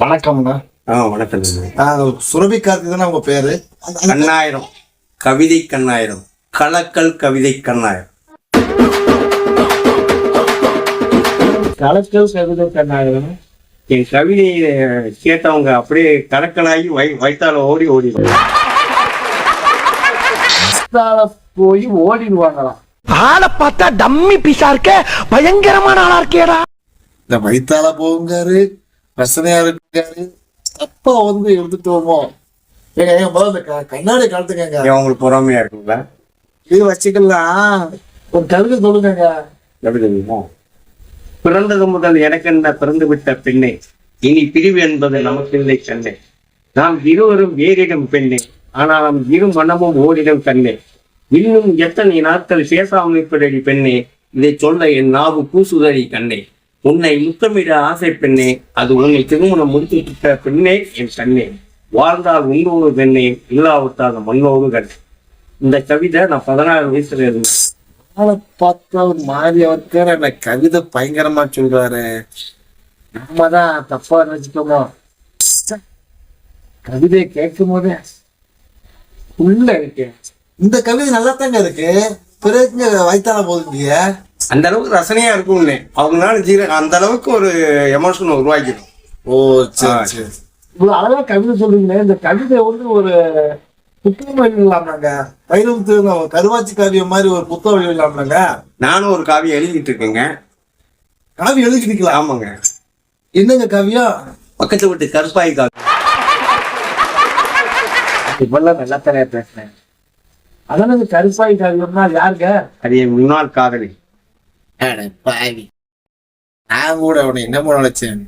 வணக்கம்ண்ணா ஆ வணக்கம். சுரபி கார்த்திக் தானே உங்க பேரு? கண்ணாயிரம். கவிதை கண்ணாயிரம். கலக்கல் கவிதை கண்ணாயிரம். கலக்கல் கவிதை கண்ணாயிரம். என் கவிதையை கேட்டவங்க அப்படியே கலக்கலாகி வை வைத்தால ஓடி ஓடி இன்ஸ்டால போய் ஓடிடுவாங்களாம். ஆளை பார்த்தா டம்மி பீஸா இருக்க பயங்கரமான ஆளா இருக்கேடா. இந்த வயித்தால போகுங்காரு பிரச்சனையா இருக்காரு தப்பா வந்து எடுத்துட்டோமோ ஏங்க ஏங்க முதல்ல இந்த க- கண்ணாடி கலத்துக்கங்க ஏன் உங்களுக்கு பொறாமையா இருக்குங்களா இது வச்சுக்கலாம். ஒரு கவிதை சொல்லுங்க கவிதைங்களா பிறந்தது முதல் எனக்கென்ன பிறந்து விட்ட பெண்ணே இனி பிரிவு என்பது நமக்கில்லை கண்ணே. நாம் இருவரும் வேறிடம் பெண்ணே ஆனாலும் இரு மனமும் ஓரிடம் கண்ணே. இன்னும் எத்தனை நாட்கள் பேசாமல் இருப்பதடி பெண்ணே இதை சொல்ல என் நாவு கூசுதடி கண்ணே. உன்னை முத்தமிட ஆசை பெண்ணே அது உன்னை திருமணம் முடித்துவிட்ட பெண்ணே என் கண்ணே. வாழ்ந்தால் உன்னோடு பெண்ணே இல்லாவிட்டால் மண்ணோடு கண்ணே. இந்த கவிதை நான் பதினாறு வயசுல இருந்தேன். ஆளை பார்த்தா ஒரு மாதிரி இருக்காரு அந்த கவிதை பயங்கரமா சொல்றாரு. நம்ம தான் தப்பா நினைச்சிட்டோமோ? ச்சே. கவிதையை கேட்கும் போதே உள்ள இருக்கு இந்த கவிதை நல்லா தாங்க இருக்கு. பிறகு வயித்தால போகுதுங்க அந்த அளவுக்கு ரசனையா இருக்கும்னு. அவங்களால ஜீர அந்த அளவுக்கு ஒரு எமோஷன் உருவாக்கிடும். ஓ சரி சரி. இவ்வளவு அழகா கவிதை சொல்றீங்களே இந்த கவிதை வந்து ஒரு புத்தகம் எழுதலாம்னாங்க வைரமுத்து கருவாச்சி காவியம் மாதிரி ஒரு புத்தகம் எழுதலாம்னாங்க நானும் ஒரு காவியம் எழுதிட்டு இருக்கேங்க. காவியம் எழுதிக்கலாம் ஆமாங்க. என்னங்க காவியம்? பக்கத்து வீட்டு கருப்பாய் காவி இவ்வளவு நல்லா தரையா பேசுறேன். அதான இந்த கருப்பாய் காவியம்னா யாருங்க? அது என் முன்னாள் காதலி. பாவி. நான் கூட அவனை என்ன பண்ண நினைச்சேன்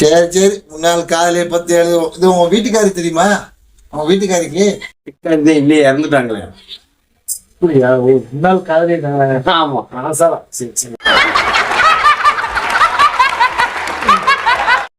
சரி சரி. முன்னாள் காதலியை பத்தி எழுதுவோம் இது உங்க வீட்டுக்காரி தெரியுமா? உங்க வீட்டுக்காரிக்கு? இது இல்லையே இறந்துட்டாங்களே. அப்படியா? ஓ முன்னாள் காதலி ஆமா. மனசாலா சரி சரி.